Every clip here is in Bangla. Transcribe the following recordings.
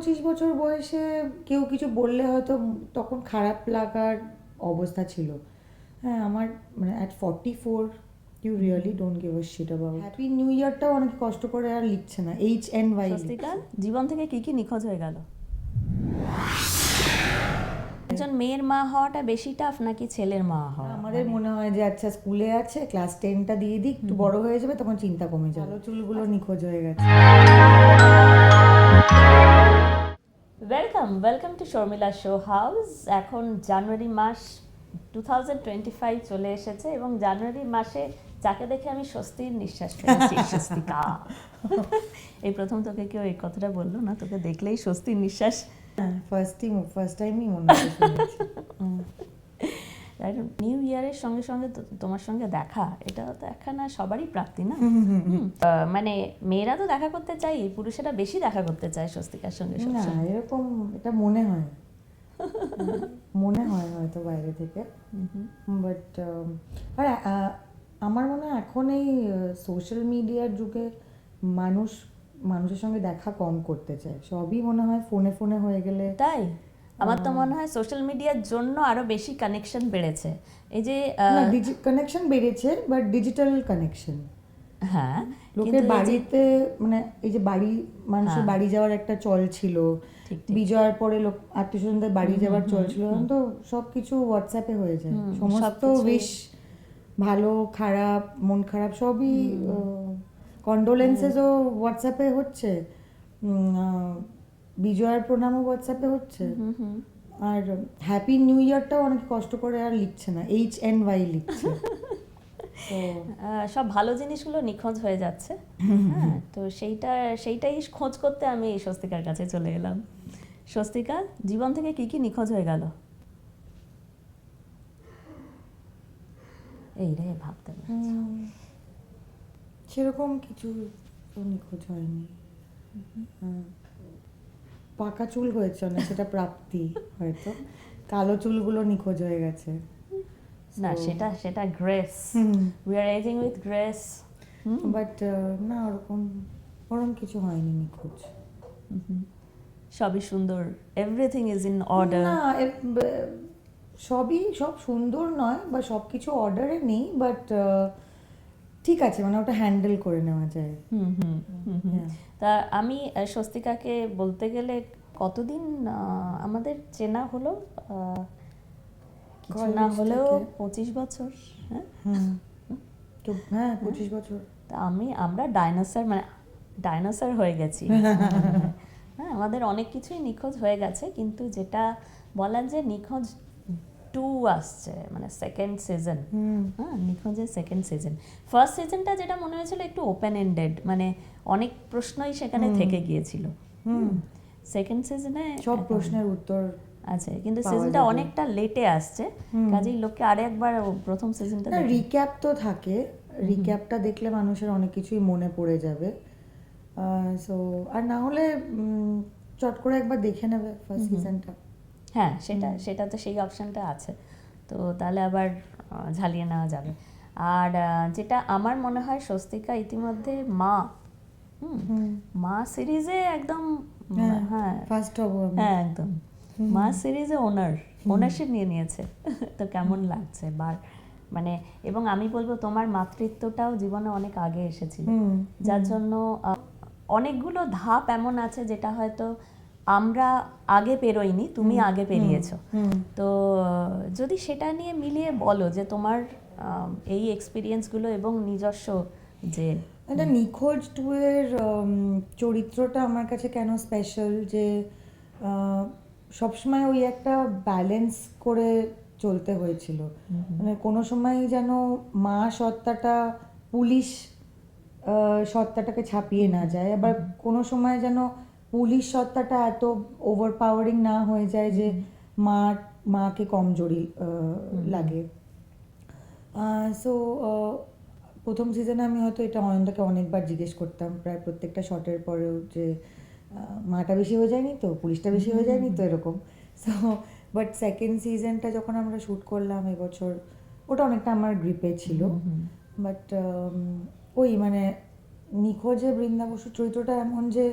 পঁচিশ বছর বয়সে কেউ কিছু বললে হয়তো তখন খারাপ লাগার অবস্থা ছিল। হ্যাঁ আমার মানে at forty four you really don't give a shit about happy new ইয়ারটাও অনেক কষ্ট করে আর লিখছে না এইচ এন ওয়াই জীবন থেকে কি কি নিখোঁজ হয়ে গেল? একজন মেয়ের মা হওয়াটা বেশি টাফ নাকি ছেলের মা হওয়া? আমাদের মনে হয় যে আচ্ছা স্কুলে আছে ক্লাস টেনটা দিয়ে দিক একটু বড় হয়ে যাবে তখন চিন্তা কমে যাবে। চুলগুলো নিখোঁজ হয়ে গেছে। Welcome welcome to Sharmila show house এখন জানুয়ারি মাস টু থাউজেন্ড চলে এসেছে এবং জানুয়ারি মাসে যাকে দেখে আমি স্বস্তির নিঃশ্বাস ফেলেছি স্বস্তিকা। এই প্রথম তোকে কেউ এই কথাটা বলল না তোকে দেখলেই স্বস্তির নিঃশ্বাস। ফার্স্টই ফার্স্ট টাইমই মনে নিউ ইয়ারের সঙ্গে সঙ্গে তোমার সঙ্গে দেখা এটা তো একখানা সবারই প্রাপ্তি না? মানে মেয়েরা তো দেখা করতে চাই পুরুষেরা বেশি দেখা করতে চায় স্বস্তিকার সঙ্গে না এরকম এটা মনে হয়। মনে হয় হয়তো বাইরে থেকে। বাট আর আমার মনে হয় এখন এই সোশ্যাল মিডিয়ার যুগে মানুষ মানুষের সঙ্গে দেখা কম করতে চায়। সবই মনে হয় ফোনে ফোনে হয়ে গেলে তাই? আমার তো মনে হয় সোশ্যাল মিডিয়ার জন্য আরও বেশি কানেকশন বেড়েছে। এই যে কানেকশন বেড়েছে বাট ডিজিটাল কানেকশন হ্যাঁ লোকের বাড়িতে মানে এই যে বাড়ি মানুষের বাড়ি যাওয়ার একটা চল ছিল বিজয়ের পরে লোক আত্মীয় স্বজনদের বাড়ি যাওয়ার চল ছিল তো সবকিছু হোয়াটসঅ্যাপে হয়ে যায়। সমস্ত বেশ ভালো খারাপ মন খারাপ সবই কন্ডোলেন্সেসও হোয়াটসঅ্যাপে হচ্ছে। বিজয়ের প্রণামও হোয়াটসঅ্যাপে হচ্ছে। আর হ্যাপি নিউ ইয়ারটাও অনেক কষ্ট করে আর লিখছে না এইচ এন ওয়াই লিখছে। সব ভালো জিনিসগুলো নিখোঁজ হয়ে যাচ্ছে। হ্যাঁ তো সেইটা সেইটাই খোঁজ করতে আমি এই স্বস্তিকার কাছে চলে এলাম। স্বস্তিকা জীবন থেকে কি কি নিখোঁজ হয়ে গেল? এই রে ভাবতে সেরকম কিছু তো নিখোঁজ হয়নি। হুম। পাকা চুল হয়েছে না সেটা প্রাপ্তি হয়তো। কালো চুলগুলো নিখোঁজ হয়ে গেছে। না সেটা সেটা grace. We are ageing with grace but না ওরকম ওরকম কিছু হয়নি নিখোঁজ। সবই সুন্দর। এভরিথিং ইজ ইন অর্ডার না সবই সব সুন্দর নয় বা সব কিছু অর্ডারে নেই বাট ঠিক আছে মানে ওটা হ্যান্ডেল করে নেওয়া যায়। হুম হুম. তা আমি স্বস্তিকাকে বলতে গেলে কতদিন আমাদের চেনা হলো কিছু না হলেও পঁচিশ বছর হ্যাঁ? হ্যাঁ পঁচিশ বছর। তা আমি আমরা ডাইনোসর মানে ডাইনোসর হয়ে গেছি। হ্যাঁ আমাদের অনেক কিছুই নিখোঁজ হয়ে গেছে কিন্তু যেটা বলার যে নিখোঁজ টু আসছে মানে সেকেন্ড সিজন হ্যাঁ নিখোঁজের সেকেন্ড সিজন ফার্স্ট সিজনটা যেটা মনে হয়েছিল একটু ওপেন এন্ডেড মানে অনেক প্রশ্নই সেখানে থেকে গিয়েছিল। হুম। সেকেন্ড সিজনে সব প্রশ্নের উত্তর আছে কিন্তু সিজনটা অনেকটা লেটে আসছে। কাজেই লোককে আরেকবার প্রথম সিজনটা রিক্যাপ তো থাকে। রিক্যাপটা দেখলে মানুষের অনেক কিছুই মনে পড়ে যাবে। সো আর না হলে চট করে একবার দেখে নেবে ফার্স্ট সিজনটা হ্যাঁ সেটা সেটা তো সেই অপশনটা আছে। তো তাহলে আবার ঝালিয়ে নেওয়া যাবে। আর যেটা আমার মনে হয় স্বস্তিকা ইতিমধ্যে মা মা সিরিজে একদম হ্যাঁ ফার্স্ট হ্যাঁ একদম। মা সিরিজে ওনার ওনারশিপ নিয়ে নিয়েছে। তো কেমন লাগছে? বার মানে এবং আমি বলব তোমার মাতৃত্বটাও জীবনে অনেক আগে এসেছিল। যার জন্য অনেকগুলো ধাপ এমন আছে যেটা হয়তো আমরা আগে পেরোইনি তুমি আগে পেরিয়েছো। তো যদি সেটা নিয়ে মিলিয়ে বলো যে তোমার এই এক্সপিরিয়েন্সগুলো এবং নিজস্ব যে একটা নিখোঁজ টু এর চরিত্রটা আমার কাছে কেন স্পেশাল যে সবসময় ওই একটা ব্যালেন্স করে চলতে হয়েছিল। মানে কোনো সময় যেন মা সত্তাটা পুলিশ সত্তাটাকে ছাপিয়ে না যায়। আবার কোনো সময় যেন পুলিশ সত্তাটা এত ওভার পাওয়ারিং না হয়ে যায় যে মা মাকে কমজোরি লাগে। সো প্রথম সিজনে আমি হয়তো এটা অয়নদাকে অনেকবার জিজ্ঞেস করতাম প্রায় প্রত্যেকটা শটের পরেও যে মাটা বেশি হয়ে যায়নি তো পুলিশটা বেশি হয়ে যায়নি তো এরকম। সো বাট সেকেন্ড সিজনটা যখন আমরা শ্যুট করলাম এবছর ওটা অনেকটা আমার গ্রিপে ছিল। বাট ওই মানে নিখোঁজে বৃন্দা বসুর চরিত্রটা এমন যে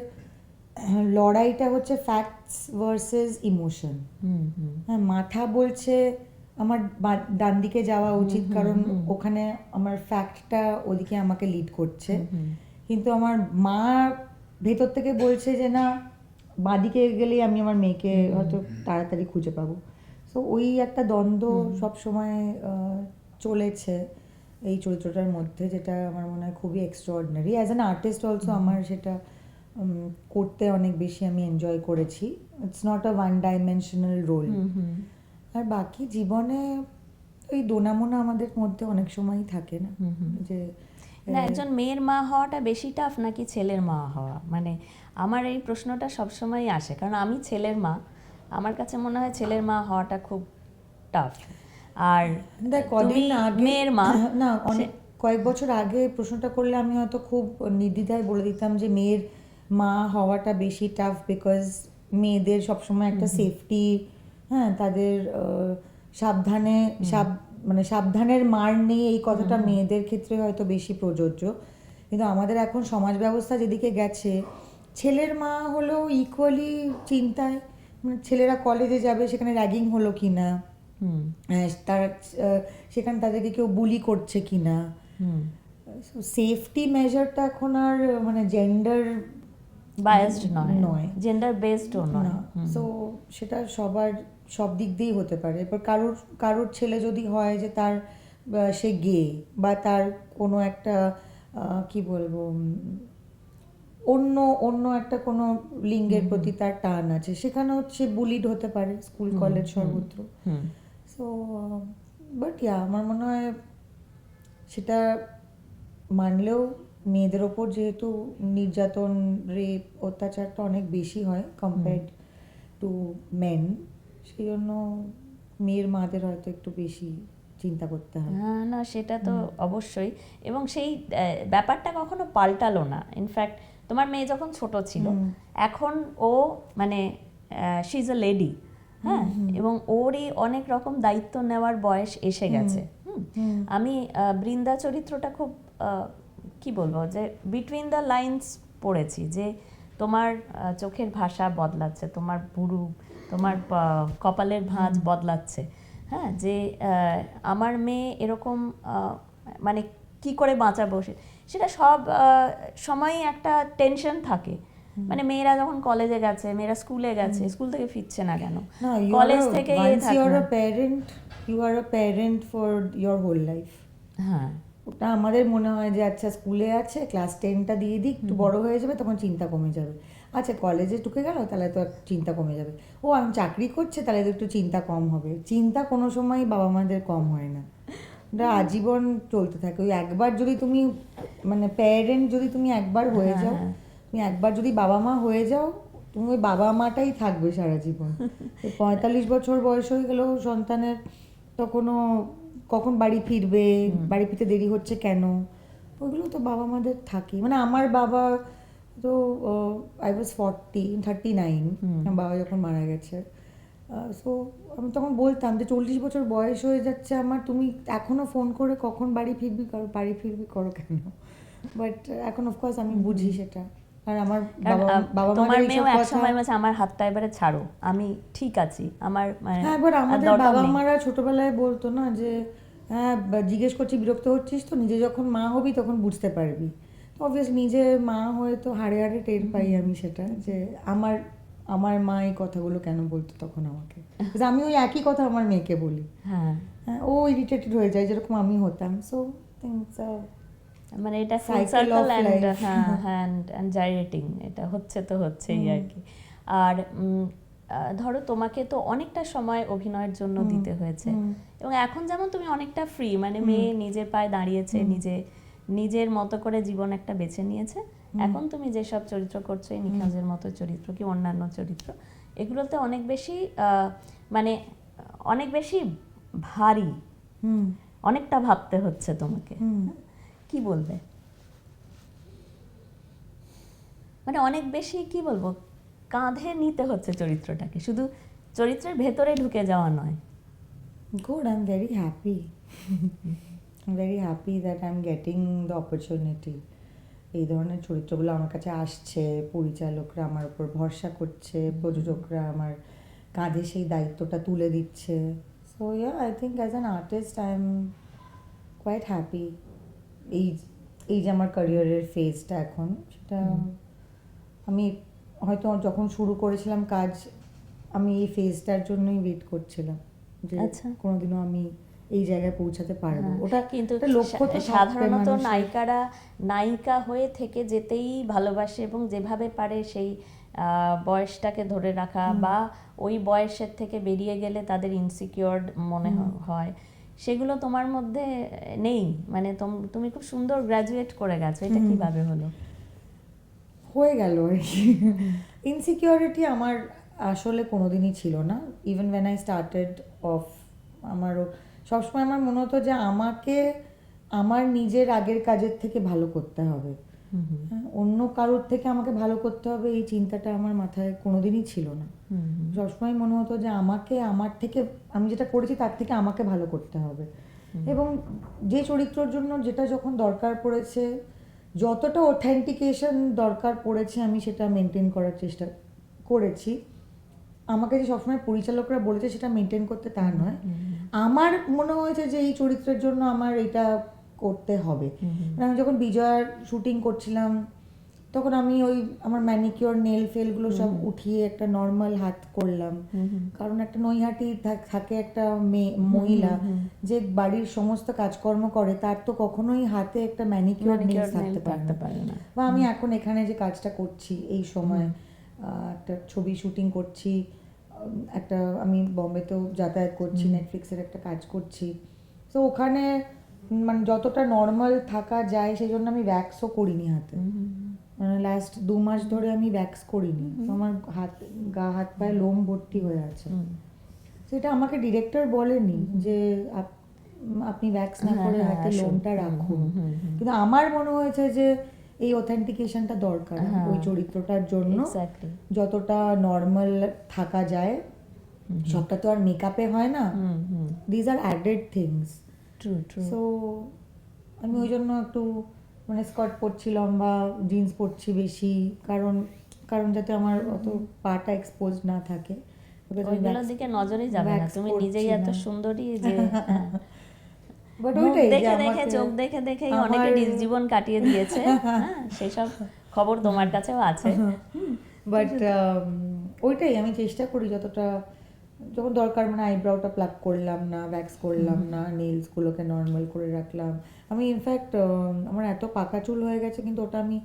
লড়াইটা হচ্ছে ফ্যাক্টস ভার্সেস ইমোশন হ্যাঁ মাথা বলছে আমার ডান দিকে যাওয়া উচিত কারণ ওখানে আমার ফ্যাক্টটা ওদিকে আমাকে লিড করছে। কিন্তু আমার মা ভেতর থেকে বলছে যে না বাঁদিকে গেলেই আমি আমার মেয়েকে হয়তো তাড়াতাড়ি খুঁজে পাবো। সো ওই একটা দ্বন্দ্ব সব সময় চলেছে এই চরিত্রটার মধ্যে যেটা আমার মনে হয় খুবই extraordinary as an artist also আমার সেটা করতে অনেক বেশি আমি এনজয় করেছি। It's not a one dimensional role আর বাকি জীবনে ওই দোনামোনা আমাদের মধ্যে অনেক সময়ই থাকে না। যে না একজন মেয়ের মা হওয়াটা বেশি টাফ নাকি ছেলের মা হওয়া? মানে আমার এই প্রশ্নটা সবসময় আসে। কারণ আমি ছেলের মা। আমার কাছে মনে হয় ছেলের মা হওয়াটা খুব টাফ আর কদিন মেয়ের মা। না অনেক কয়েক বছর আগে প্রশ্নটা করলে আমি হয়তো খুব নির্দ্বিধায় বলে দিতাম যে মেয়ের মা হওয়াটা বেশি টাফ বিকজ মেয়েদের সবসময় একটা সেফটি হ্যাঁ তাদের সাবধানে সাব মানে সাবধানের মার নেই এই কথাটা মেয়েদের ক্ষেত্রে হয়তো বেশি প্রযোজ্য। কিন্তু আমাদের এখন সমাজ ব্যবস্থা যেদিকে গেছে ছেলের মা হলেও ইকুয়ালি চিন্তায় মানে ছেলেরা কলেজে যাবে সেখানে র্যাগিং হলো কি না আহ, তার সেখানে তাদেরকে কেউ বুলি করছে কি না সেফটি মেজারটা এখন আর মানে জেন্ডার বায়াসড নয়। নয়। জেন্ডার বেসডও নয়। না সো সেটা সবার সব দিক দিয়েই হতে পারে। এবার কারোর কারোর ছেলে যদি হয় যে তার সে গে বা তার কোনো একটা কি বলব অন্য অন্য একটা কোনো লিঙ্গের প্রতি তার টান আছে সেখানেও সে বুলিড হতে পারে স্কুল কলেজ সর্বত্র। সো বাট ইয়া আমার মনে হয় সেটা মানলেও মেয়েদের ওপর যেহেতু নির্যাতন রেপ অত্যাচারটা অনেক বেশি হয় কম্পেয়ার্ড টু মেন সেই জন্য মেয়ের মাদের হয়তো একটু বেশি চিন্তা করতে হয়। হ্যাঁ না সেটা তো অবশ্যই। এবং সেই ব্যাপারটা কখনো পাল্টালো না। ইনফ্যাক্ট তোমার মেয়ে যখন ছোট ছিল এখন ও মানে শি ইজ আ লেডি হ্যাঁ? এবং ওরই অনেক রকম দায়িত্ব নেওয়ার বয়স এসে গেছে। আমি বৃন্দা চরিত্রটা খুব কি বলব যে বিটুইন দ্য লাইন্স পড়েছি যে তোমার চোখের ভাষা বদলাচ্ছে তোমার বুড়ু তোমার কপালের ভাঁজ বদলাচ্ছে হ্যাঁ যে আমার মেয়ে এরকম মানে কি করে বাঁচাবো সে- সেটা সব সময়ই একটা টেনশন থাকে। মানে মেয়েরা যখন কলেজে গেছে মেয়েরা স্কুলে গেছে স্কুল থেকে ফিরছে না কেন? কলেজ থেকে you are a parent for your whole life. হ্যাঁ। ওটা আমাদের মনে হয় যে আচ্ছা স্কুলে আছে ক্লাস টেনটা দিয়ে দিই একটু বড় হয়ে যাবে তখন চিন্তা কমে যাবে। আচ্ছা কলেজে ঢুকে গেল তাহলে তো আর চিন্তা কমে যাবে। ও আমি চাকরি করছে তাহলে তো একটু চিন্তা কম হবে। চিন্তা কোনো সময় বাবা মাদের কম হয় না। ওটা আজীবন চলতে থাকে। ওই একবার যদি তুমি মানে প্যারেন্ট যদি তুমি একবার হয়ে যাও তুমি একবার যদি বাবা মা হয়ে যাও তুমি ওই বাবা মাটাই থাকবে সারা জীবন। পঁয়তাল্লিশ বছর বয়স হয়ে গেলেও সন্তানের তখনও কখন বাড়ি ফিরবে বাড়ি ফিরতে দেরি হচ্ছে কেন? ওগুলো তো বাবা মাদের থাকেই মানে আমার বাবা তো I was forty thirty nine আমার বাবা যখন মারা গেছে। সো আমি তখন বলতাম যে চল্লিশ বছর বয়স হয়ে যাচ্ছে আমার তুমি এখনও ফোন করে কখন বাড়ি ফিরবি করো বাড়ি ফিরবি করো কেন? বাট এখন অফকোর্স আমি বুঝি সেটা। আর আমার বাবা তোমার মেয়েও এক সময় বলছে আমার হাতটা এবারে ছাড়ো। আমি ঠিক আছি। আমার মানে হ্যাঁ এবার আমাদের বাবা মারা ছোটবেলায় বলতো না যে হ্যাঁ জিজ্ঞেস করছি বিরক্ত হচ্ছিস তো? নিজে যখন মা হবি তখন বুঝতে পারবি। অবভিয়াস নিজে মা হয়ে তো হাড়ে হাড়ে টের পাই আমি সেটা যে আমার আমার মা এই কথাগুলো কেন বলতো তখন আমাকে? আমি ওই একই কথা আমার মেয়েকে বলি। হ্যাঁ। হ্যাঁ ও ইরিটেটেড হয়ে যায় যেরকম আমি হতাম। সো থিংস মানে এটা full Cycle circle of and হ্যাঁ অ্যান্ড জাইরেটিং এটা হচ্ছে তো হচ্ছেই আর কি আর ধরো তোমাকে তো অনেকটা সময় অভিনয়ের জন্য দিতে হয়েছে। এবং এখন যেমন তুমি অনেকটা ফ্রি মানে মেয়ে নিজের পায়ে দাঁড়িয়েছে নিজে নিজের মতো করে জীবন একটা বেছে নিয়েছে। এখন তুমি যেসব চরিত্র করছ এই নিখাজের মতো চরিত্র কি অন্যান্য চরিত্র এগুলোতে অনেক বেশি আহ, মানে অনেক বেশি ভারী। হুম। অনেকটা ভাবতে হচ্ছে তোমাকে। হুম। কি বলবে? মানে অনেক বেশি কি বলব? কাঁধে নিতে হচ্ছে চরিত্রটাকে। শুধু চরিত্রের ভেতরে ঢুকে যাওয়া নয়। Good, I'm very happy. I'm happy that I I'm getting the opportunity এই ধরনের চরিত্রগুলো আমার কাছে আসছে। পরিচালকরা আমার উপর ভরসা করছে। প্রযোজকরা আমার কাঁধে সেই দায়িত্বটা তুলে দিচ্ছে। So yeah I think as an artist I am quite happy এই এই যে আমার ক্যারিয়ারের ফেজটা এখন সেটা আমি হয়তো যখন শুরু করেছিলাম কাজ আমি এই ফেজটার জন্যই ওয়েট করছিলাম যে আচ্ছা। কোনোদিনও আমি এই জায়গায় পৌঁছাতে পারব। হ্যাঁ, ওটা কিন্তু লক্ষ্য সাধারণত নায়িকারা নায়িকা হয়ে থেকে যেতেই ভালোবাসে এবং যেভাবে পারে সেই বয়সটাকে ধরে রাখা বা ওই বয়সের থেকে বেরিয়ে গেলে তাদের ইনসিকিউর মনে হয়। সেগুলো তোমার মধ্যে নেই। মানে তুমি খুব সুন্দর গ্রাজুয়েট করে গেছো এটা কীভাবে হলো? হয়ে গেল। আর কি ইনসিকিউরিটি আমার আসলে কোনোদিনই ছিল না। Even when I started off আমারও সবসময় আমার মনে হতো যে আমাকে আমার নিজের আগের কাজের থেকে ভালো করতে হবে। অন্য কারোর থেকে আমাকে ভালো করতে হবে এই চিন্তাটা আমার মাথায় কোনোদিনই ছিল না। সবসময় মনে হতো যে আমাকে আমার থেকে আমি যেটা করেছি তার থেকে আমাকে ভালো করতে হবে। এবং যে চরিত্রর জন্য যেটা যখন দরকার পড়েছে যতটা অথেন্টিকেশন দরকার পড়েছে আমি সেটা মেনটেন করার চেষ্টা করেছি। আমাকে যে সবসময় পরিচালকরা বলেছে সেটা মেনটেন করতে তা নয়। আমার মনে হয়েছে যে এই চরিত্রের জন্য আমার এটা করতে হবে। মানে আমি যখন বিজয়ার শুটিং করছিলাম তখন আমি ওই আমার ম্যানিকিওর নেল ফেলগুলো সব উঠিয়ে একটা নর্মাল হাত করলাম। কারণ একটা নৈহাটি থাকে একটা মেয়ে মহিলা যে বাড়ির সমস্ত কাজকর্ম করে তার তো কখনোই হাতে একটা ম্যানিকিওর নেল থাকতে পারে থাকতে না। পারে না। বা আমি এখন এখানে যে কাজটা করছি এই সময় একটা ছবি শুটিং করছি একটা আমি বম্বেতেও যাতায়াত করছি নেটফ্লিক্সের একটা কাজ করছি। তো ওখানে মানে যতটা নর্মাল থাকা যায় সেই জন্য আমি ভ্যাক্সও করিনি হাতে। মানে লাস্ট দু মাস ধরে আমি ভ্যাক্স করিনি। আমার হাত গা হাত পায়ে লোম ভর্তি হয়ে আছে। সেটা আমাকে ডিরেক্টর বলেনি যে আপনি ভ্যাক্স না হ্যাঁ, করে হ্যাঁ, হাতে। লোমটা রাখুন। কিন্তু আমার মনে হয়েছে যে এই অথেন্টিকেশনটা দরকার হ্যাঁ। ওই চরিত্রটার জন্য। যতটা নর্মাল থাকা যায় সবটা তো আর মেকআপে হয় না। These are added things true true so আমি ওই জন্য একটু মানে স্কার্ট পরছি লম্বা জিন্স পরছি বেশি কারণ কারণ যাতে আমার অত পাটা এক্সপোজ না থাকে। ওইগুলোর দিকে নজরই যাবে না তুমি নিজেই এত সুন্দরী যে। ওইটাই দেখে দেখে চোখ দেখে দেখেই অনেকে জীবন কাটিয়ে দিয়েছে। হ্যাঁ সেই সব খবর তোমার কাছেও আছে। বাট ওইটাই আমি চেষ্টা করি যতটা যখন দরকার মানে আইব্রাউটা প্লাক করলাম না ভ্যাক্স করলাম না নেলসগুলোকে নর্মাল করে রাখলাম। আমি ইনফ্যাক্ট আমার এত পাকা চুল হয়ে গেছে কিন্তু ওটা আমি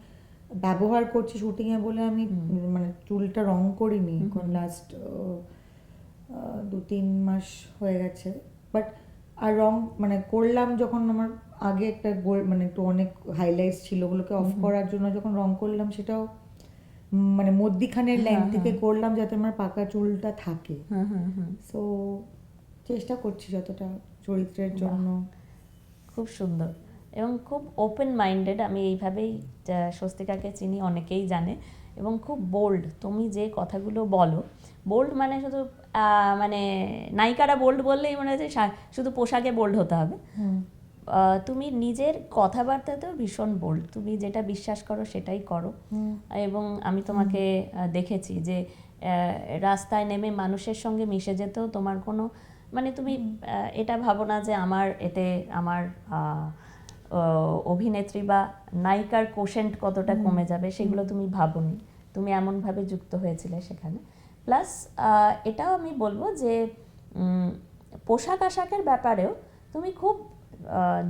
ব্যবহার করছি শুটিংয়ে বলে আমি মানে চুলটা রং করিনি। এখন লাস্ট দু তিন মাস হয়ে গেছে। বাট আর রং মানে করলাম যখন আমার আগে একটা গোল মানে একটু অনেক হাইলাইটস ছিল ওগুলোকে অফ করার জন্য যখন রং করলাম সেটাও মানে মধ্যিখানের লাইন থেকে করলাম যাতে আমার পাকা চুলটা থাকে। সো চেষ্টা করছি যতটা চরিত্রের জন্য। খুব সুন্দর। এবং খুব ওপেন মাইন্ডেড আমি এইভাবেই স্বস্তিকাকে চিনি অনেকেই জানে। এবং খুব বোল্ড তুমি যে কথাগুলো বলো বোল্ড মানে শুধু আহ, মানে নায়িকারা বোল্ড বললেই মনে হচ্ছে শুধু পোশাকে বোল্ড হতে হবে। তুমি নিজের কথাবার্তাতেও ভীষণ বোল্ড তুমি যেটা বিশ্বাস করো সেটাই করো। এবং আমি তোমাকে দেখেছি যে রাস্তায় নেমে মানুষের সঙ্গে মিশে যেতেও তোমার কোনো মানে তুমি এটা ভাবো না যে আমার এতে আমার অভিনেত্রী বা নায়িকার কোশেন্ট কতটা কমে যাবে সেগুলো তুমি ভাবোনি। তুমি এমনভাবে যুক্ত হয়েছিলে সেখানে। প্লাস এটাও আমি বলব যে পোশাক আশাকের ব্যাপারেও তুমি খুব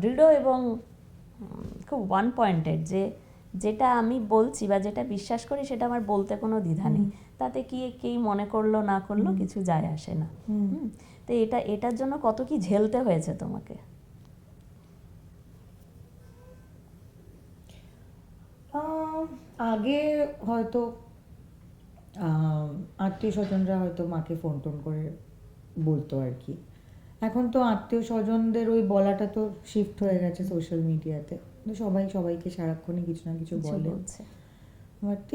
দৃঢ় এবং খুব ওয়ান পয়েন্টেড যে যেটা আমি বলছি বা যেটা বিশ্বাস করি সেটা আমার বলতে কোনো দ্বিধা নেই। তাতে কি কেই মনে করল না করল কিছু যায় আসে না। তো এটা এটার জন্য কত কি ঝেলতে হয়েছে তোমাকে? আগে হয়তো আত্মীয় স্বজনরা হয়তো মাকে ফোন টোন করে বলতো আর কি। এখন তো আত্মীয় স্বজনদের ওই বলাটা তো শিফট হয়ে গেছে সোশ্যাল মিডিয়াতে সবাই সবাইকে সারাক্ষণই কিছু না কিছু বলে। বাট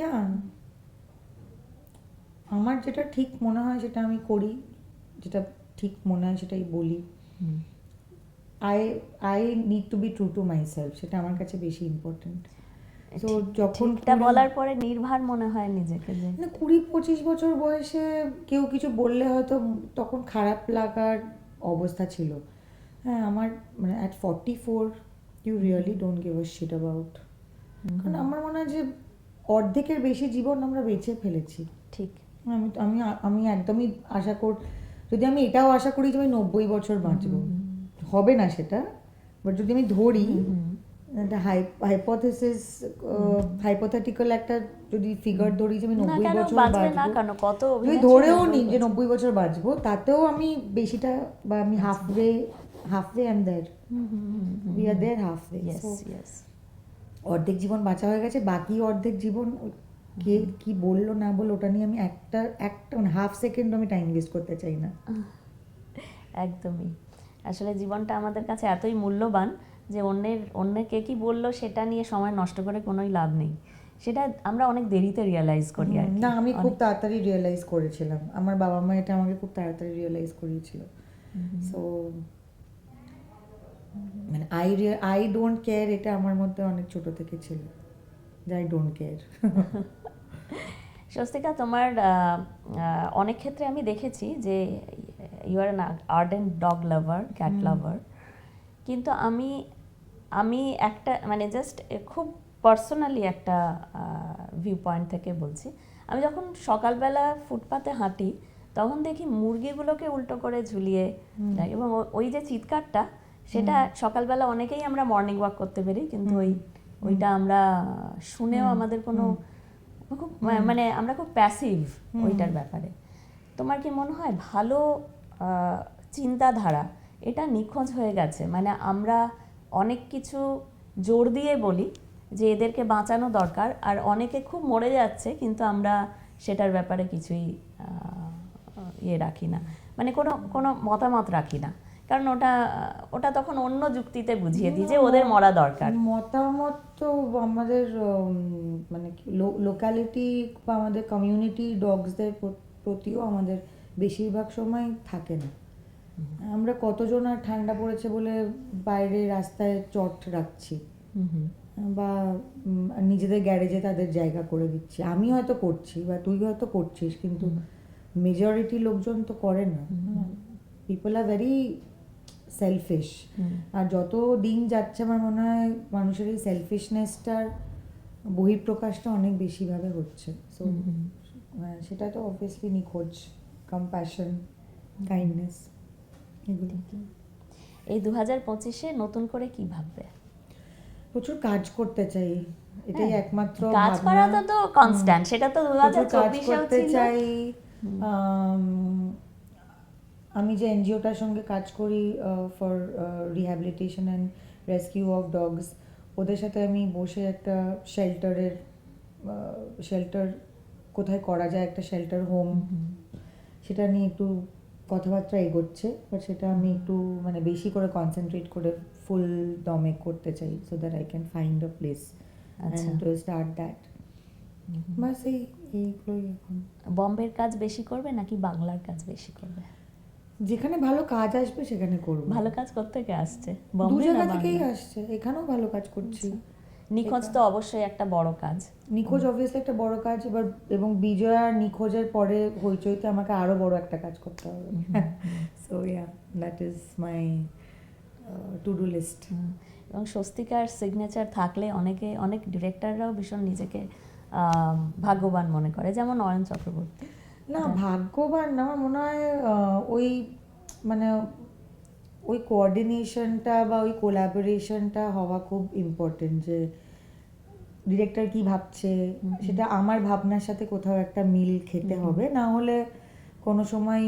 আমার যেটা ঠিক মনে হয় সেটা আমি করি যেটা ঠিক মনে হয় সেটাই বলি। I I need to be true to myself সেটা আমার কাছে বেশি ইম্পর্টেন্ট তো যখন বলার পরে নির্ভার মনে হয় নিজেকে যে না কুড়ি পঁচিশ বছর বয়সে কেউ কিছু বললে হয়তো তখন খারাপ লাগার অবস্থা ছিল। হ্যাঁ আমার মানে at forty four you really don't give a shit about কারণ আমার মনে হয় যে অর্ধেকের বেশি জীবন আমরা বেছে ফেলেছি। ঠিক। আমি আমি আমি একদমই আশা কর যদি আমি এটাও আশা করি যে আমি নব্বই বছর বাঁচব হবে না সেটা বাট যদি আমি ধরি একটা হাইপোথেসিস হাইপোথেটিক্যাল একটা যদি ফিগার ধরি যে আমি নব্বই বছর বাঁচবো যদি ধরেও নিই যে নব্বই বছর বাঁচবো তাতেও আমি বেশিটা বা আমি halfway halfway um there we are there halfway অর্ধেক জীবন বাঁচা হয়ে গেছে বাকি অর্ধেক জীবন কে কি বলল না বলল ওটা নিয়ে আমি একটা একটা মানে হাফ সেকেন্ড আমি টাইম ওয়েস্ট করতে চাই না। একদমই। আসলে জীবনটা আমাদের কাছে এতই মূল্যবান যে অন্যের অন্যের কে কি বলল সেটা নিয়ে সময় নষ্ট করে কোনোই লাভ নেই। সেটা আমরা অনেক দেরিতে রিয়েলাইজ করি আর না আমি খুব তাড়াতাড়ি রিয়েলাইজ করেছিলাম। আমার বাবা মা এটা আমাকে খুব তাড়াতাড়ি রিয়েলাইজ করিয়েছিল। সো মানে আই আই ডোন্ট কেয়ার এটা আমার মধ্যে অনেক ছোট থেকে ছিল। যে আই ডোন্ট কেয়ার স্বস্তিকা তোমার অনেক ক্ষেত্রে আমি দেখেছি যে you are an ardent dog lover cat lover কিন্তু আমি আমি একটা মানে জাস্ট খুব পার্সোনালি একটা ভিউ পয়েন্ট থেকে বলছি। আমি যখন সকালবেলা ফুটপাতে হাঁটি তখন দেখি মুরগিগুলোকে উল্টো করে ঝুলিয়ে এবং ওই যে চিৎকারটা সেটা সকালবেলা অনেকেই আমরা মর্নিং ওয়াক করতে পারি কিন্তু ওই ওইটা আমরা শুনেও আমাদের কোনো খুব মানে আমরা খুব প্যাসিভ ওইটার ব্যাপারে। তোমার কি মনে হয় ভালো চিন্তাধারা এটা নিখোঁজ হয়ে গেছে? মানে আমরা অনেক কিছু জোর দিয়ে বলি যে এদেরকে বাঁচানো দরকার। আর অনেকে খুব মরে যাচ্ছে কিন্তু আমরা সেটার ব্যাপারে কিছুই ইয়ে রাখি না। মানে কোনো কোনো মতামত রাখি না। কারণ ওটা ওটা তখন অন্য যুক্তিতে বুঝিয়ে দিই যে ওদের মরা দরকার। মতামত তো আমাদের মানে লোকালিটি বা আমাদের কমিউনিটি ডগসদের প্রতিও আমাদের বেশিরভাগ সময় থাকে না। আমরা কতজন আর ঠান্ডা পড়েছে বলে বাইরে রাস্তায় চট রাখছি। বা নিজেদের গ্যারেজে তাদের জায়গা করে দিচ্ছি। আমি হয়তো করছি বা তুই হয়তো করছিস কিন্তু মেজরিটি লোকজন তো করে না। পিপল আর ভেরি সেলফিশ আর যত দিন যাচ্ছে আমার মনে হয় মানুষের এই সেলফিশনেসটার বহিঃপ্রকাশটা অনেক বেশিভাবে হচ্ছে। সো সেটা তো অবভিয়াসলি নিখোঁজ। কম্প্যাশন কাইন্ডনেস এগুলো এই দু হাজার পঁচিশে নতুন করে কি ভাববে? প্রচুর কাজ করতে চাই। এটাই হ্যাঁ, একমাত্র কাজ। করাটা তো কনস্ট্যান্ট সেটা তো দু হাজার চব্বিশেও চাই। আমি যে এনজিওটার সঙ্গে কাজ করি for rehabilitation and rescue of dogs ওদের সাথে আমি বসে একটা শেল্টারের শেল্টার কোথায় করা যায় একটা শেল্টার হোম। সেটা নিয়ে একটু কথাবার্তা এগোচ্ছে বাট সেটা আমি একটু মানে বেশি করে কনসেন্ট্রেট করে ফুল দমে করতে চাই so that I can find a place আচ্ছা। অ্যান্ড টু স্টার্ট দ্যাট বাস এই এইগুলোই এখন। বম্বের কাজ বেশি করবে নাকি বাংলার কাজ বেশি করবে? যেখানে ভালো কাজ আসবে সেখানে করব। ভালো কাজ করতে কে আসছে? দু জায়গা থেকেই আসছে এখানেও ভালো কাজ করছি। নিখোঁজ তো অবশ্যই একটা বড় কাজ। নিখোঁজ অবভিয়াসলি একটা বড় কাজ এবার এবং বিজয়া আর নিখোঁজের পরে হইচইতে আমাকে আরও বড় একটা কাজ করতে হবে। So yeah that is my to do list. এবং স্বস্তিকার সিগনেচার থাকলে অনেকে অনেক ডিরেক্টররাও ভীষণ নিজেকে ভাগ্যবান মনে করে যেমন নয়ন চক্রবর্তী। না ভাগ্যবান না আমার মনে হয় ওই মানে ওই কোঅর্ডিনেশনটা বা ওই কোলাবোরেশনটা হওয়া খুব ইম্পর্টেন্ট যে ডিরেক্টর কি ভাবছে? সেটা আমার ভাবনার সাথে কোথাও একটা মিল খেতে হবে না হলে কোনো সময়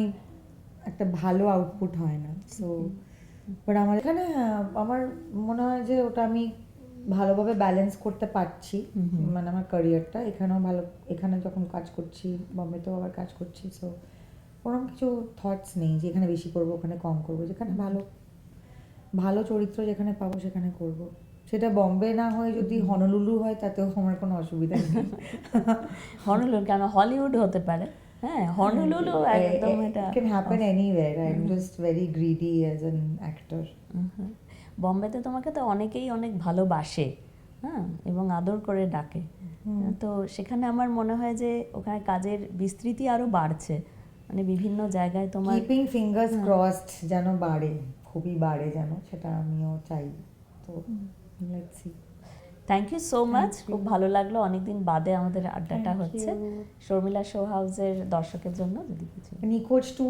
একটা ভালো আউটপুট হয় না। সো বাট আমার এখানে আমার মনে হয় যে ওটা আমি ভালোভাবে ব্যালেন্স করতে পারছি। মানে আমার ক্যারিয়ারটা এখানেও ভালো এখানে যখন কাজ করছি বম্বেতেও আবার কাজ করছি সো ওরকম কিছু থটস নেই যে এখানে বেশি করব ওখানে কম করব যেখানে ভালো ভালো চরিত্র যেখানে পাবো সেখানে করব। সেটা বম্বে না হয়ে যদি হনলুলু হয় তাতেও আমার কোনো অসুবিধা নেই। হনলুলু কেন? হলিউড হতে পারে। হ্যাঁ হনলুলু একদম এটা can happen anywhere I am just very greedy as an actor বম্বেতে তোমাকে তো অনেকেই অনেক ভালোবাসে হ্যাঁ এবং আদর করে ডাকে। তো সেখানে আমার মনে হয় যে ওখানে কাজের বিস্তৃতি আরও বাড়ছে। মানে বিভিন্ন জায়গায় তোমার কিপিং ফিঙ্গার্স ক্রসড যেন বাড়ে খুবই বাড়ে যেন সেটা আমিও চাই। তো let's see thank you so much খুব ভালো লাগল। অনেকদিন বাদে আমাদের আড্ডাটা হচ্ছে। শর্মিলা শো হাউসের দর্শকের জন্য যদি কিছু। নিখোঁজ টু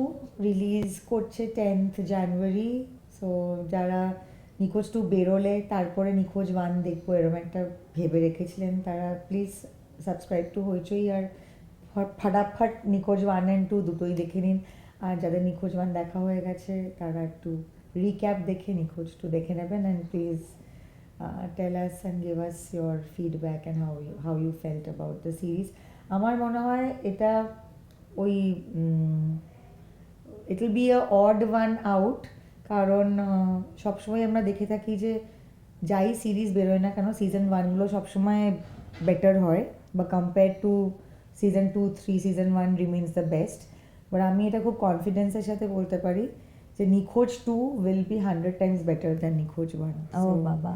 রিলিজ করছে টেন্থ জানুয়ারি সো যারা নিখোঁজ টু বেরোলে তারপরে নিখোঁজ ওয়ান দেখব এরকম একটা ভেবে রেখেছিলেন তারা প্লিজ সাবস্ক্রাইব টু হইচই আর ফাটাফাট নিখোঁজ ওয়ান অ্যান্ড টু দুটোই দেখে নিন। আর যাদের নিখোঁজ ওয়ান দেখা হয়ে গেছে, তারা একটু রিক্যাপ দেখে নিখোঁজ টু দেখে নেবেন and please tell us and give us your feedback and how you how you felt about the series আমার মনে হয় এটা ওই it will be a odd one out কারণ সবসময় আমরা দেখে থাকি যে যাই সিরিজ বেরোয় না কেন সিজন ওয়ানগুলো সবসময় বেটার হয়। বা compare to season two three season one remains the best but আমি এটা খুব কনফিডেন্সের সাথে বলতে পারি যে Nikhoj two will be hundred times better than Nikhoj one ও বাবা।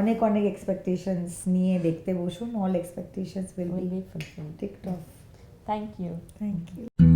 অনেক অনেক এক্সপেকটেশনস নিয়ে দেখতে বসুন। All expectations will be fulfil tick tock thank you thank you